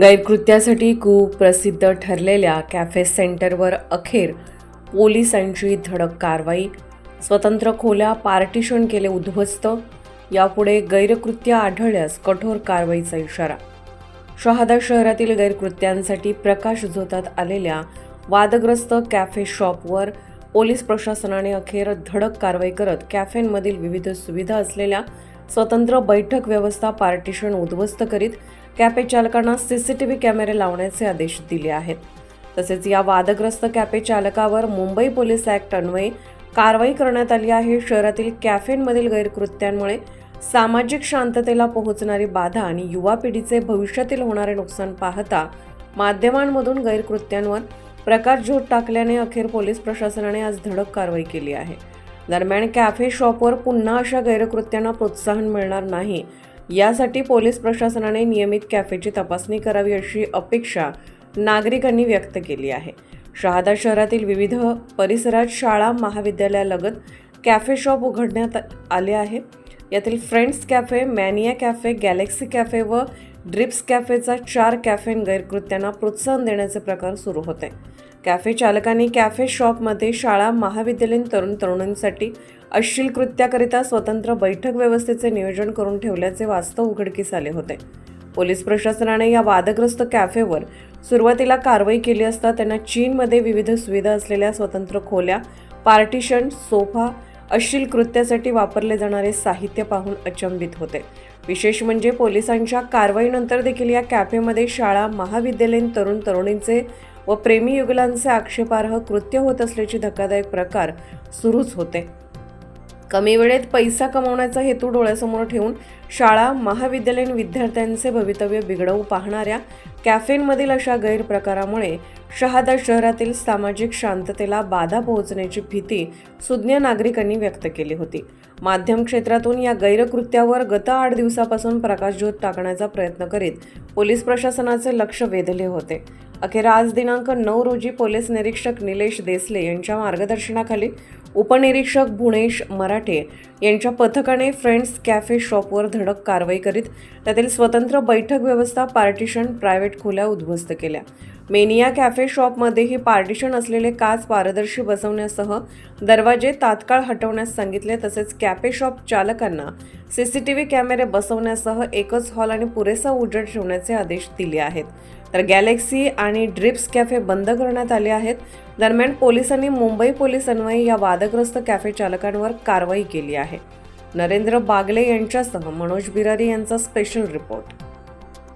गैरकृत्यासाठी कुप्रसिद्ध ठरलेल्या कॅफे सेंटरवर अखेर पोलिसांची धडक कारवाई. स्वतंत्र खोल्या पार्टिशन केले उद्ध्वस्त. यापुढे गैरकृत्य आढळल्यास कठोर कारवाईचा इशारा. शहादा शहरातील गैरकृत्यांसाठी प्रकाश झोतात आलेल्या वादग्रस्त कॅफे शॉपवर पोलीस प्रशासनाने अखेर धडक कारवाई करत कॅफेंमधील विविध सुविधा असलेल्या स्वतंत्र बैठक व्यवस्था पार्टिशन उद्ध्वस्त करीत कॅफे चालकांना सीसीटीव्ही कॅमेरे लावण्याचे आदेश दिले आहेत. तसेच या वादग्रस्त कॅफे चालकावर मुंबई पोलीस ॲक्ट अन्वये कारवाई करण्यात आली आहे. शहरातील कॅफेंमधील गैरकृत्यांमुळे सामाजिक शांततेला पोहोचणारी बाधा आणि युवा पिढीचे भविष्यातील होणारे नुकसान पाहता माध्यमांमधून गैरकृत्यांवर प्रकाशझोत टाकल्याने अखेर पोलीस प्रशासनाने आज धडक कारवाई केली आहे. दरम्यान कॅफे शॉपवर पुन्हा अशा गैरकृत्यांना प्रोत्साहन मिळणार नाही. यासाठी पोलीस प्रशासनाने नियमित कॅफेची तपासणी करावी अशी अपेक्षा नागरिकांनी व्यक्त केली आहे. शहादा शहरातील विविध परिसरात शाळा महाविद्यालयालगत कॅफे शॉप उघडण्यात आले आहे यातील Friends cafe Mania cafe Galaxy cafe व ड्रिप्स कॅफेचा चार कॅफेन गैरकृत्यांना प्रोत्साहन देण्याचे प्रकार सुरू होते. कॅफे चालकांनी कॅफे शॉपमध्ये शाळा महाविद्यालयीन तरुण तरुणींसाठी अश्लील कृत्याकरिता स्वतंत्र बैठक व्यवस्थेचे नियोजन करून ठेवल्याचे वास्तव उघडकीस आले होते. पोलीस प्रशासनाने या वादग्रस्त कॅफेवर सुरुवातीला कारवाई केली असता त्यांना चीनमध्ये विविध सुविधा असलेल्या स्वतंत्र खोल्या पार्टिशन सोफा अश्लील कृत्यासाठी वापरले जाणारे साहित्य पाहून अचंबित होते. विशेष म्हणजे पोलिसांच्या कारवाईनंतर देखील या कॅफेमध्ये शाळा महाविद्यालयीन तरुण तरुणींचे व प्रेमी युगलांचे आक्षेपार्ह कृत्य होत असल्याचे धक्कादायक प्रकार सुरूच होते. कमी वेळेत पैसा कमवण्याचा हेतू डोळ्यासमोर ठेवून शाळा महाविद्यालयीन विद्यार्थ्यांचे भवितव्य बिघडवू पाहणाऱ्या कॅफेनमधील अशा गैरप्रकारामुळे शहादा शहरातील सामाजिक शांततेला बाधा पोहोचण्याची भीती सुज्ञ नागरिकांनी व्यक्त केली होती. माध्यम क्षेत्रातून या गैरकृत्यावर गत आठ दिवसापासून प्रकाशझोत टाकण्याचा प्रयत्न करीत पोलीस प्रशासनाचे लक्ष वेधले होते. अखेर आज दिनांक नऊ रोजी पोलीस निरीक्षक निलेश देसले यांच्या मार्गदर्शनाखाली उपनिरीक्षक भुणेश मराठे यांच्या पथकाने फ्रेंड्स कॅफे शॉपवर धडक कारवाई करीत त्यातील स्वतंत्र बैठक व्यवस्था पार्टिशन प्रायव्हेट खोल्या उद्ध्वस्त केल्या. मेनिया कॅफे शॉपमध्येही पार्टिशन असलेले काच पारदर्शी बसवण्यासह दरवाजे तात्काळ हटवण्यास सांगितले तसेच कॅफे शॉप चालकांना सीसीटीव्ही कॅमेरे बसवण्यासह एकच हॉल आणि पुरेसा उजेड ठेवण्याचे आदेश दिले आहेत. तर गॅलेक्सी आणि ड्रिप्स कॅफे बंद करण्यात आले आहेत. दरम्यान पोलिसांनी मुंबई पोलीस अन्वये या वादग्रस्त कॅफे चालकांवर कारवाई केली आहे. नरेंद्र बागले यांच्यासह मनोज बिरारी यांचा स्पेशल रिपोर्ट.